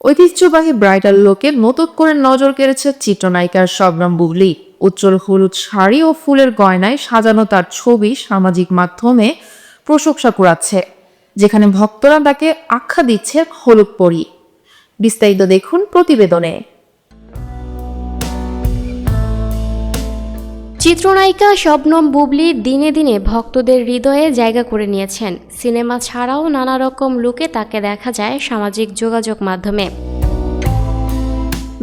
ঐতিহ্যবাহী ব্রাইডাল লোকে নতুন করে নজর কেড়েছে চিত্রনায়িকার শবনম বুবলি। উজ্জ্বল হলুদ শাড়ি ও ফুলের গয়নায় সাজানো তার ছবি সামাজিক মাধ্যমে প্রশংসা কুড়াচ্ছে, যেখানে ভক্তরা তাকে আখ্যা দিচ্ছে হলুদ পরি। বিস্তারিত দেখুন প্রতিবেদনে। চিত্রনায়িকা শবনম বুবলি দিনে দিনে ভক্তদের হৃদয়ে জায়গা করে নিয়েছেন। সিনেমা ছাড়াও নানা রকম লুকে তাকে দেখা যায় সামাজিক যোগাযোগ মাধ্যমে।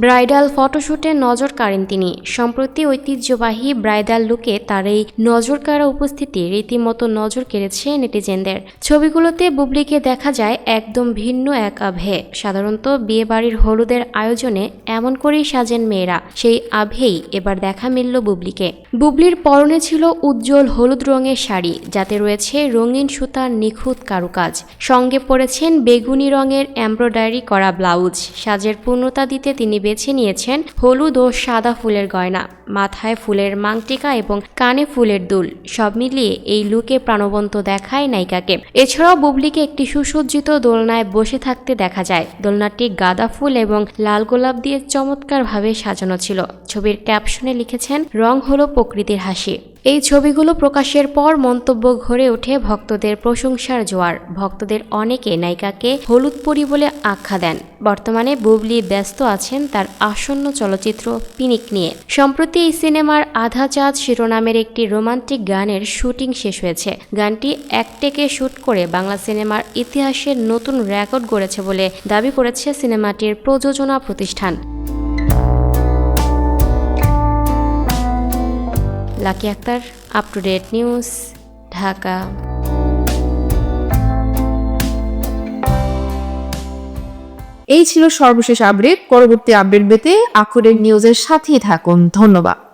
ব্রাইডাল ফটোশুটে নজর কাড়েন তিনি। সম্প্রতি ঐতিহ্যবাহী ব্রাইডাল লুকে তার এই নজর কাড়া উপস্থিতি রীতিমতো নজর কেড়েছে নেটিজেনদের। ছবিগুলোতে বুবলিকে দেখা যায় একদম ভিন্ন এক আভে। সাধারণত বিয়েবাড়ির হলুদের আয়োজনে এমন করেই সাজেন মেয়েরা। সেই আভেই এবার দেখা মিলল বুবলিকে। বুবলির পরনে ছিল উজ্জ্বল হলুদ রঙের শাড়ি, যাতে রয়েছে রঙিন সুতার নিখুঁত কারুকাজ। সঙ্গে পরেছেন বেগুনি রঙের এমব্রয়ডারি করা ব্লাউজ। সাজের পূর্ণতা দিতে তিনি বেছে নিয়েছেন হলুদ ও সাদা ফুলের গয়না, মাথায় ফুলের মাংটিকা এবং কানে ফুলের দুল। সব মিলিয়ে এই লুকে প্রাণবন্ত দেখায় নায়িকাকে। এছাড়াও বুবলিকে একটি সুসজ্জিত দোলনায় বসে থাকতে দেখা যায়। দোলনাটি গাঁদা ফুল এবং লাল গোলাপ দিয়ে চমৎকারভাবে সাজানো ছিল। ছবির ক্যাপশনে লিখেছেন, রং হলো প্রকৃতির হাসি। এই ছবিগুলো প্রকাশের পর মন্তব্য ঘরে ওঠে ভক্তদের প্রশংসার জোয়ার। ভক্তদের অনেকে নায়িকাকে হলুদ পরি বলে আখ্যা দেন। বর্তমানে বুবলি ব্যস্ত আছেন তার আসন্ন চলচ্চিত্র পিনিক নিয়ে। সম্প্রতি এই সিনেমার আধা চাঁদ শিরোনামের একটি রোমান্টিক গানের শুটিং শেষ হয়েছে। গানটি এক টেকে শুট করে বাংলা সিনেমার ইতিহাসের নতুন রেকর্ড গড়েছে বলে দাবি করেছে সিনেমাটির প্রযোজনা প্রতিষ্ঠান। Lucky Akter up to date news Dhaka. এই ছিল সর্বশেষ আপডেট পরবর্তী আপডেট পেতে আখরের নিউজের সাথেই থাকুন। ধন্যবাদ।